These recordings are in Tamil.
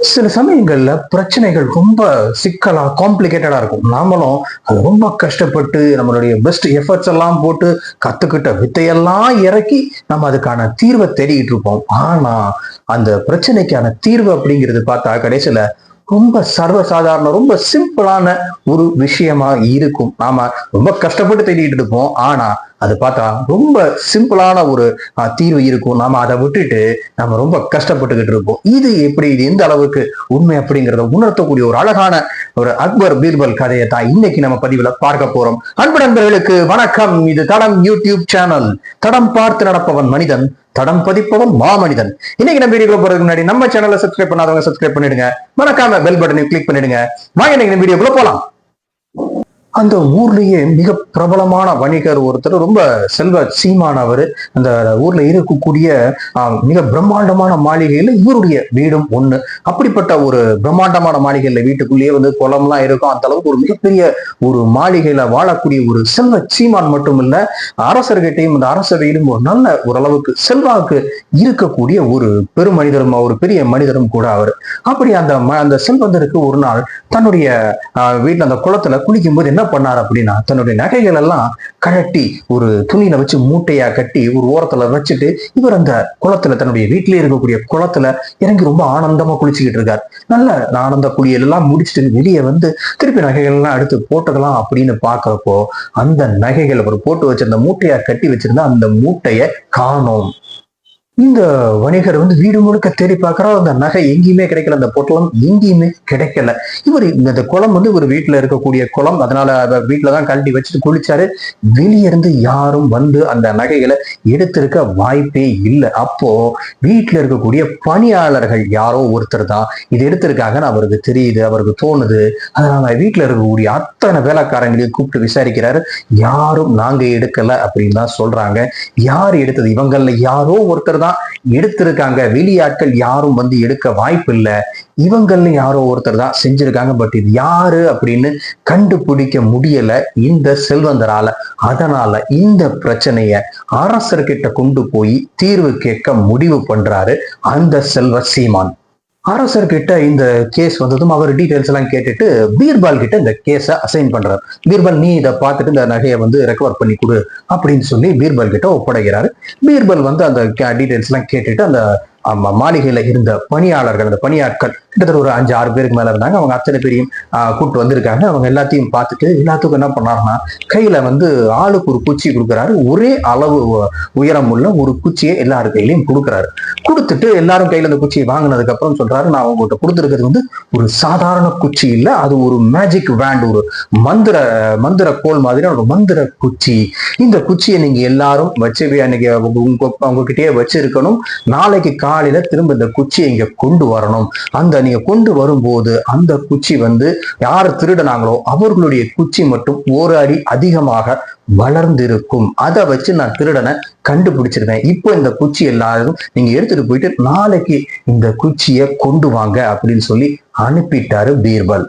சில சமயங்கள்ல பிரச்சனைகள் ரொம்ப சிக்கலா காம்ப்ளிகேட்டடா இருக்கும். நாமளும் ரொம்ப கஷ்டப்பட்டு நம்மளுடைய பெஸ்ட் எஃபர்ட்ஸ் எல்லாம் போட்டு கத்துக்கிட்ட வித்தையெல்லாம் இறக்கி நம்ம அதுக்கான தீர்வை தேடிக்கிட்டு இருப்போம். ஆனா அந்த பிரச்சனைக்கான தீர்வு அப்படிங்கிறது பார்த்தா கடைசியில ரொம்ப சர்வசாதாரண ரொம்ப சிம்பிளான ஒரு விஷயமா இருக்கும். நாம ரொம்ப கஷ்டப்பட்டு தேடிட்டு இருப்போம். ஆனா அது பார்த்தா ரொம்ப சிம்பிளான ஒரு தீர்வு இருக்கும். நாம அதை விட்டுட்டு நம்ம ரொம்ப கஷ்டப்பட்டுக்கிட்டு இருப்போம். இது எப்படி இது எந்த அளவுக்கு உண்மை அப்படிங்கிறத உணர்த்தக்கூடிய ஒரு அழகான ஒரு அக்பர் பீர்பல் கதையை தான் இன்னைக்கு நம்ம பதிவில் பார்க்க போறோம். அன்பு நண்பர்களுக்கு வணக்கம். இது தடம் யூடியூப் சேனல். தடம் பார்த்து நடப்பவன் மனிதன் தடம் பதிப்பவன் மாமனிதன். இன்னைக்கு நம்ம வீடியோ போறதுக்கு முன்னாடி நம்ம சேனலை சப்ஸ்கிரைப் பண்ணாதவங்க சப்ஸ்கிரைப் பண்ணிடுங்க. மறக்காம பெல் பட்டனை கிளிக் பண்ணிடுங்க. வாங்க இன்னைக்கு வீடியோக்குள்ள போலாம். அந்த ஊர்லயே மிக பிரபலமான வணிகர் ஒருத்தர் ரொம்ப செல்வ சீமானவர் அந்த ஊர்ல இருக்கக்கூடிய மிக பிரம்மாண்டமான மாளிகையில இவருடைய வீடும் ஒண்ணு. அப்படிப்பட்ட ஒரு பிரம்மாண்டமான மாளிகையில வீட்டுக்குள்ளேயே வந்து குளம்லாம் இருக்கும். அந்த அளவுக்கு ஒரு மிகப்பெரிய ஒரு மாளிகையில வாழக்கூடிய ஒரு செல்வ சீமான் மட்டும் இல்ல அரசர்கிட்டையும் அந்த அரச வீடும் ஒரு நல்ல ஓரளவுக்கு செல்வாக்கு இருக்கக்கூடிய ஒரு பெருமனிதரும் ஒரு பெரிய மனிதரும் கூட அவர். அப்படி அந்த அந்த செல்வந்தருக்கு ஒரு நாள் தன்னுடைய வீட்டுல அந்த குளத்துல குளிக்கும் போது என்ன பண்ணார் அப்படின்னா தன்னுடைய நகைகள் எல்லாம் கழட்டி ஒரு துணியில வச்சு மூட்டையா கட்டி ஒரு ஓரத்துல வச்சுட்டு இவர் அந்த குளத்துல தன்னுடைய வீட்டிலே இருக்கக்கூடிய குளத்துல இறங்கி ரொம்ப ஆனந்தமா குளிச்சுக்கிட்டு இருக்கார். நல்ல ஆனந்த குளியல் எல்லாம் முடிச்சுட்டு வெளியே வந்து திருப்பி நகைகள் எல்லாம் எடுத்து போட்டுக்கலாம் அப்படின்னு பாக்குறப்போ அந்த நகைகள் அவர் போட்டு வச்சிருந்த மூட்டையா கட்டி வச்சிருந்த அந்த மூட்டையை காணோம். இந்த வணிகர் வந்து வீடு முழுக்க தேடி பார்க்கறா அந்த நகை எங்கேயுமே கிடைக்கல அந்த பொட்டலம் எங்கேயுமே கிடைக்கல. இவர் இந்த குளம் வந்து ஒரு வீட்டில் இருக்கக்கூடிய குளம். அதனால வீட்டில் தான் கழட்டி வச்சுட்டு குளிச்சாரு. வெளியே இருந்து யாரும் வந்து அந்த நகைகளை எடுத்திருக்க வாய்ப்பே இல்லை. அப்போ வீட்டில் இருக்கக்கூடிய பணியாளர்கள் யாரோ ஒருத்தர் தான் இது எடுத்திருக்காங்கன்னு அவருக்கு தெரியுது அவருக்கு தோணுது. அதனால வீட்டில் இருக்கக்கூடிய அத்தனை வேலைக்காரங்களையும் கூப்பிட்டு விசாரிக்கிறாரு. யாரும் நாங்கள் எடுக்கல அப்படின்னு தான் சொல்றாங்க. யார் எடுத்தது? இவங்களில் யாரோ ஒருத்தர் தான் எடுத்திருக்காங்க. வெளியாட்கள் யாரும் வந்து எடுக்க வாய்ப்பு இல்லை இவங்கள்னு யாரோ ஒருத்தர் தான் செஞ்சிருக்காங்க. பட் இது யாரு அப்படின்னு கண்டுபிடிக்க முடியல இந்த செல்வந்தரால. அதனால இந்த பிரச்சனைய அரசர்கிட்ட கொண்டு போய் தீர்வு கேட்க முடிவு பண்றாரு அந்த செல்வ சீமான். அரசர்கிட்ட இந்த கேஸ் வந்ததும் அவர் டீட்டெயில்ஸ் எல்லாம் கேட்டுட்டு பீர்பால் கிட்ட இந்த கேஸை அசைன் பண்றாரு. பீர்பால் நீ இதை பார்த்துட்டு இந்த நகையை வந்து ரெக்கவர் பண்ணி கொடு அப்படின்னு சொல்லி பீர்பால் கிட்ட ஒப்படைக்கிறாரு. பீர்பல் வந்து அந்த டீட்டெயில்ஸ் எல்லாம் கேட்டுட்டு அந்த மாளிகையில இருந்த பணியாளர்கள் அந்த பணியாட்கள் கிட்டத்தட்ட ஒரு அஞ்சு ஆறு பேருக்கு மேல இருந்தாங்க. அவங்க அத்தனை பேரையும் கூப்பிட்டு வந்திருக்காங்க. அவங்க எல்லாத்தையும் பார்த்துட்டு எல்லாத்துக்கும் என்ன பண்ணாருன்னா கையில வந்து ஆளுக்கு ஒரு குச்சி கொடுக்குறாரு. ஒரே அளவு உயரம் உள்ள ஒரு குச்சியை எல்லாரு கையிலையும் கொடுக்குறாரு. கொடுத்துட்டு எல்லாரும் கையில அந்த குச்சியை வாங்கினதுக்கு அப்புறம் சொல்றாரு நான் உங்கள்கிட்ட கொடுத்துருக்கிறது வந்து ஒரு சாதாரண குச்சி இல்ல. அது ஒரு மேஜிக் வேண்ட் ஒரு மந்திர மந்திர கோல் மாதிரியான ஒரு மந்திர குச்சி. இந்த குச்சியை நீங்க எல்லாரும் வச்சு அன்னைக்கு உங்க உங்க- உங்ககிட்டயே வச்சிருக்கணும். நாளைக்கு காலையில திரும்ப இந்த குச்சியை இங்க கொண்டு வரணும். அந்த நீங்க கொண்டு வரும்போது அந்த குச்சி வந்து யார் திருடனாங்களோ அவர்களுடைய குச்சி மட்டும் ஒரு அடி அதிகமாக வளர்ந்திருக்கும். அதை வச்சு நான் திருடனை கண்டுபிடிச்சிருவேன். இப்போ இந்த குச்சி எல்லாரும் நீங்க எடுத்துட்டு போயிட்டு நாளைக்கு இந்த குச்சியை கொண்டு வாங்க அப்படின்னு சொல்லி அனுப்பிட்டாரு பீர்பல்.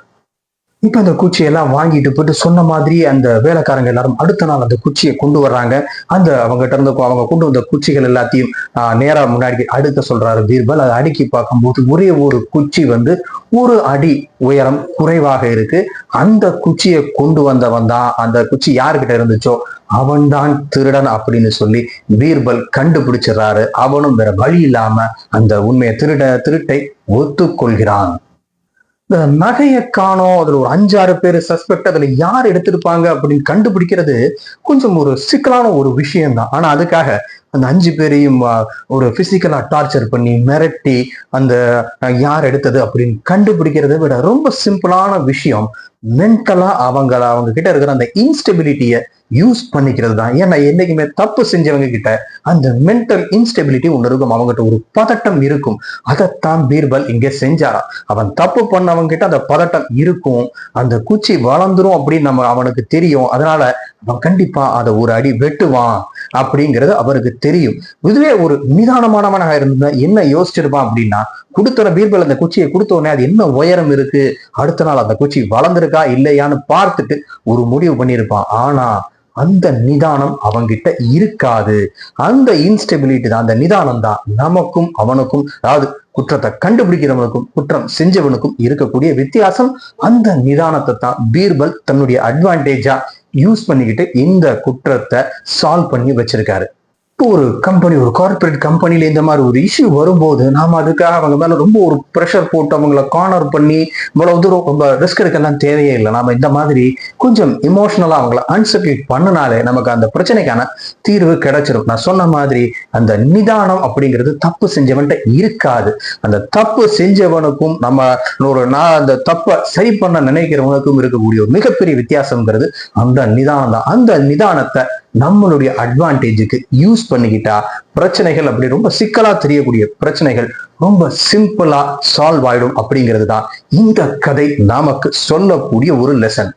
இப்ப அந்த குச்சியெல்லாம் வாங்கிட்டு போயிட்டு சொன்ன மாதிரி அந்த வேலைக்காரங்க எல்லாரும் அடுத்த நாள் அந்த குச்சியை கொண்டு வர்றாங்க. அந்த அவங்ககிட்ட இருந்து அவங்க கொண்டு வந்த குச்சிகள் எல்லாத்தையும் ஆஹ், நேரா முன்னாடி அடுக்க சொல்றாரு பீர்பல். அதை அடுக்கி பார்க்கும்போது ஒரே ஒரு குச்சி வந்து ஒரு அடி உயரம் குறைவாக இருக்கு. அந்த குச்சியை கொண்டு வந்தவன் தான் அந்த குச்சி யாருக்கிட்ட இருந்துச்சோ அவன்தான் திருடன் அப்படின்னு சொல்லி பீர்பல் கண்டுபிடிச்சிடுறாரு. அவனும் வேற வழி இல்லாம அந்த உண்மையை திருட திருட்டை ஒத்துக்கொள்கிறான். இந்த நகையை காணோம். அதுல ஒரு அஞ்சாறு பேர் சஸ்பெக்ட் அதுல யார் எடுத்திருப்பாங்க அப்படின்னு கண்டுபிடிக்கிறது கொஞ்சம் ஒரு சிக்கலான ஒரு விஷயம்தான். ஆனா அதுக்காக அந்த அஞ்சு பேரையும் ஒரு பிசிக்கலா டார்ச்சர் பண்ணி மிரட்டி அந்த யார் எடுத்தது அப்படின்னு கண்டுபிடிக்கிறத விட ரொம்ப சிம்பிளான விஷயம் மென்டலா அவங்கள அவங்க கிட்ட இருக்கிற அந்த இன்ஸ்டெபிலிட்டியை யூஸ் பண்ணிக்கிறது தான். ஏன்னா என்னைக்குமே தப்பு செஞ்சவங்க கிட்ட அந்த மென்டல் இன்ஸ்டெபிலிட்டி ஒன்று இருக்கும் அவங்ககிட்ட ஒரு பதட்டம் இருக்கும். அதைத்தான் பீர்பல் இங்க செஞ்சாரா அவன் தப்பு பண்ணவங்க கிட்ட அந்த பதட்டம் இருக்கும். அந்த குச்சி வளர்ந்துரும் அப்படின்னு நம்ம அவனுக்கு தெரியும். அதனால அவன் கண்டிப்பா அதை ஒரு அடி வெட்டுவான் அப்படிங்கிறது அவருக்கு தெரியும். இதுவே ஒரு நிதானமானவனாக இருந்தா என்ன யோசிச்சிருப்பான் அப்படின்னா கொடுத்தன பீர்பல் அந்த குச்சியை கொடுத்த உடனே அது என்ன உயரம் இருக்கு? அடுத்த நாள் அந்த குச்சி வளர்ந்திருக்கா இல்லையான்னு பார்த்துட்டு ஒரு முடிவு பண்ணியிருப்பான். ஆனா அந்த நிதானம் அவங்கிட்ட இருக்காது. அந்த இன்ஸ்டெபிலிட்டி தான் அந்த நிதானம் தான் நமக்கும் அவனுக்கும் அதாவது குற்றத்தை கண்டுபிடிக்கிறவனுக்கும் குற்றம் செஞ்சவனுக்கும் இருக்கக்கூடிய வித்தியாசம். அந்த நிதானத்தை தான் பீர்பல் தன்னுடைய அட்வான்டேஜா யூஸ் பண்ணிக்கிட்டு இந்த குற்றத்தை சால்வ் பண்ணி வச்சிருக்காரு. ஒரு கம்பெனி ஒரு கார்ப்பரேட் கம்பெனில இந்த மாதிரி ஒரு இஷ்யூ வரும்போது நாம அதுக்காக அவங்க மேல ரொம்ப ஒரு ப்ரெஷர் போட்டு அவங்கள கார்னர் பண்ணி இவ்வளவு தூரம் ரொம்ப ரிஸ்க் எடுக்கலாம் தேவையே இல்லை. நாம இந்த மாதிரி கொஞ்சம் இமோஷனலா அவங்கள அன்சப்யூட் பண்ணினாலே நமக்கு அந்த பிரச்சனைக்கான தீர்வு கிடைச்சிரும். நான் சொன்ன மாதிரி அந்த நிதானம் அப்படிங்கிறது தப்பு செஞ்சவன்ட்ட இருக்காது. அந்த தப்பு செஞ்சவனுக்கும் நம்ம ஒரு நான் அந்த தப்பை சரி பண்ண நினைக்கிறவனுக்கும் இருக்கக்கூடிய ஒரு மிகப்பெரிய வித்தியாசம்ங்கிறது அந்த நிதானம் தான். அந்த நிதானத்தை நம்மளுடைய அட்வான்டேஜுக்கு யூஸ் பண்ணிக்கிட்டா பிரச்சனைகள் அப்படி ரொம்ப சிக்கலா தெரியக்கூடிய பிரச்சனைகள் ரொம்ப சிம்பிளா சால்வ் ஆயிடும் அப்படிங்கிறது தான் இந்த கதை நமக்கு சொல்லக்கூடிய ஒரு லெசன்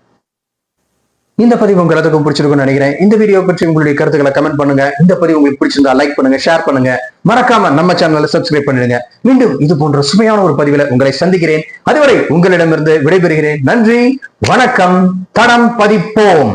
இந்த பதிவு உங்க எல்லாத்துக்கும் பிடிச்சிருக்கும்னு நினைக்கிறேன். இந்த வீடியோ பற்றி உங்களுடைய கருத்துக்களை கமெண்ட் பண்ணுங்க. இந்த பதிவு உங்களுக்கு பிடிச்சிருந்தா லைக் பண்ணுங்க ஷேர் பண்ணுங்க. மறக்காம நம்ம சேனலை சப்ஸ்கிரைப் பண்ணிடுங்க. மீண்டும் இது போன்ற சுமையான ஒரு பதிவில் உங்களை சந்திக்கிறேன். அதுவரை உங்களிடமிருந்து விடைபெறுகிறேன். நன்றி வணக்கம் தடம் பதிப்போம்.